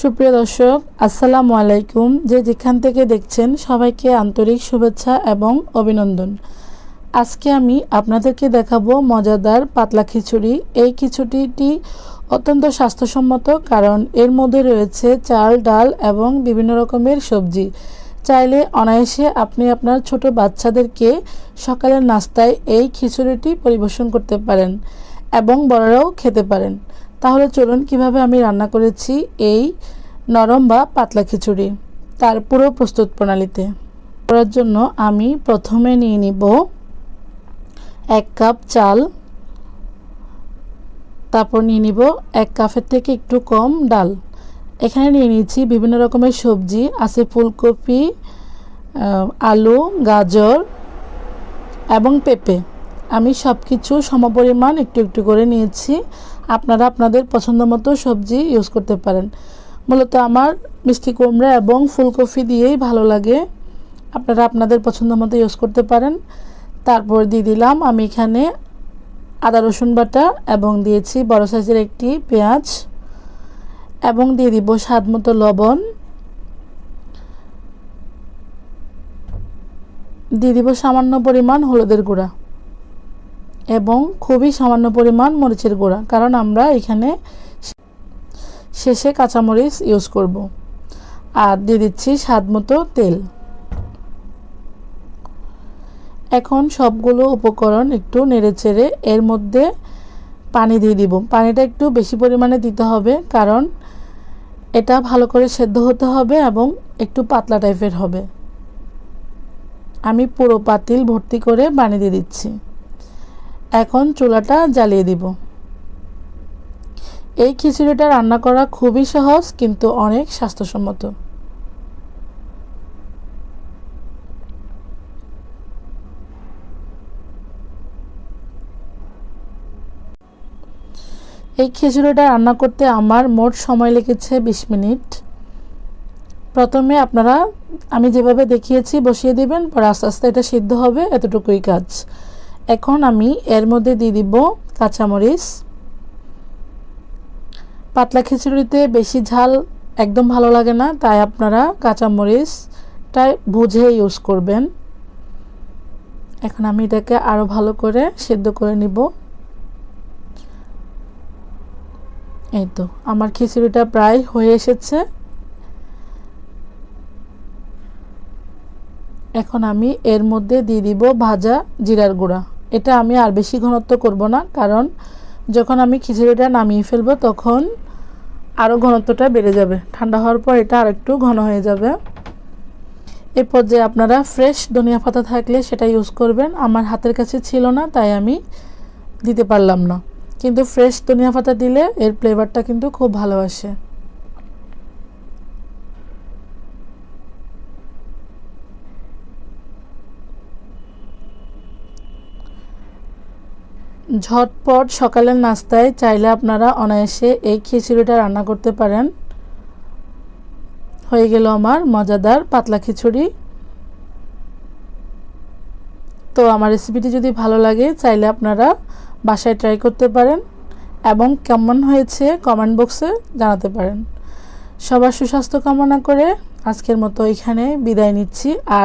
সুপ্রিয় দর্শক, আসসালামু আলাইকুম। যে যেখান থেকে দেখছেন, সবাইকে আন্তরিক শুভেচ্ছা এবং অভিনন্দন। আজকে আমি আপনাদেরকে দেখাবো মজাদার পাতলা খিচুড়ি। এই খিচুড়িটি অত্যন্ত স্বাস্থ্যসম্মত, কারণ এর মধ্যে রয়েছে চাল, ডাল এবং বিভিন্ন রকমের সবজি। চাইলে অনায়াসে আপনি আপনার ছোট বাচ্চাদেরকে সকালের নাস্তায় এই খিচুড়িটি পরিবেশন করতে পারেন এবং বড়রাও খেতে পারেন। তাহলে চলুন কীভাবে আমি রান্না করেছি এই নরম বা পাতলা খিচুড়ি, তার পুরো প্রস্তুত প্রণালীতে। করার জন্য আমি প্রথমে নিয়ে নিব এক কাপ চাল, তারপর নিয়ে নিব এক কাপের থেকে একটু কম ডাল। এখানে নিয়ে নিচ্ছি বিভিন্ন রকমের সবজি, আছে ফুলকপি আলু, গাজর এবং পেঁপে। আমি সব কিছু সমপরিমাণ একটু একটু করে নিয়েছি। আপনারা আপনাদের পছন্দ মতো সবজি ইউজ করতে পারেন। মূলত আমার মিষ্টি কুমড়া এবং ফুলকপি দিয়েই ভালো লাগে। আপনারা আপনাদের পছন্দ মতো ইউজ করতে পারেন। তারপর দিয়ে দিলাম আমি এখানে আদা, রসুন বাটা এবং দিয়েছি বড় সাইজের একটি পেঁয়াজ এবং দিয়ে দিব স্বাদ মতো লবণ। দিয়ে দিব সামান্য পরিমাণ হলুদের গুঁড়া। এবং খুবই সামান্য পরিমাণ মরিচের গুঁড়া, কারণ আমরা এখানে শেষে কাঁচামরিচ ইউজ করব। আর দিয়ে দিচ্ছি স্বাদ মতো তেল। এখন সবগুলো উপকরণ একটু নেড়ে চেড়ে এর মধ্যে পানি দিয়ে দিব। পানিটা একটু বেশি পরিমাণে দিতে হবে, কারণ এটা ভালো করে সেদ্ধ হতে হবে এবং একটু পাতলা টাইপের হবে। আমি পুরো পাতিল ভর্তি করে বানিয়ে দিয়ে দিচ্ছি। এখন চুলাটা জ্বালিয়ে দিব। এই খিচুড়িটা রান্না করা খুবই সহজ, কিন্তু অনেক স্বাস্থ্যসম্মত। এই খিচুড়িটা রান্না করতে আমার মোট সময় লেগেছে বিশ মিনিট। প্রথমে আপনারা, আমি যেভাবে দেখিয়েছি, বসিয়ে দিবেন, পরে আস্তে আস্তে এটা সিদ্ধ হবে, এতটুকুই কাজ। এখন আমি এর মধ্যে দিয়ে দিব কাঁচামরিচ। পাতলা খিচুড়িতে বেশি ঝাল একদম ভালো লাগে না, তাই আপনারা কাঁচামরিচটা বুঝে ইউজ করবেন। এখন আমি এটাকে আরও ভালো করে সেদ্ধ করে নিব। এই তো, আমার খিচুড়িটা প্রায় হয়ে এসেছে। এখন আমি এর মধ্যে দিয়ে দিব ভাজা জিরার গুঁড়া। এটা আমি আর বেশি ঘনত্ব করব না, কারণ যখন আমি খিচুড়িটা নামিয়ে ফেলব তখন আরও ঘনত্বটা বেড়ে যাবে। ঠান্ডা হওয়ার পর এটা আর একটু ঘন হয়ে যাবে। এ পর্যায়ে আপনারা ফ্রেশ ধনিয়া পাতা থাকলে সেটা ইউজ করবেন। আমার হাতের কাছে ছিল না, তাই আমি দিতে পারলাম না। কিন্তু ফ্রেশ ধনিয়া পাতা দিলে এর ফ্লেভারটা কিন্তু খুব ভালো আসে। ঝটপট সকালের নাস্তায় চাইলে আপনারা অনায়াসে এই খিচুড়িটা রান্না করতে পারেন। হয়ে গেল আমার মজাদার পাতলা খিচুড়ি। তো আমার রেসিপিটি যদি ভালো লাগে, চাইলে আপনারা বাসায় ট্রাই করতে পারেন এবং কেমন হয়েছে কমেন্ট বক্সে জানাতে পারেন। সবার সুস্বাস্থ্য কামনা করে আজকের মতো এখানে বিদায় নিচ্ছি। আর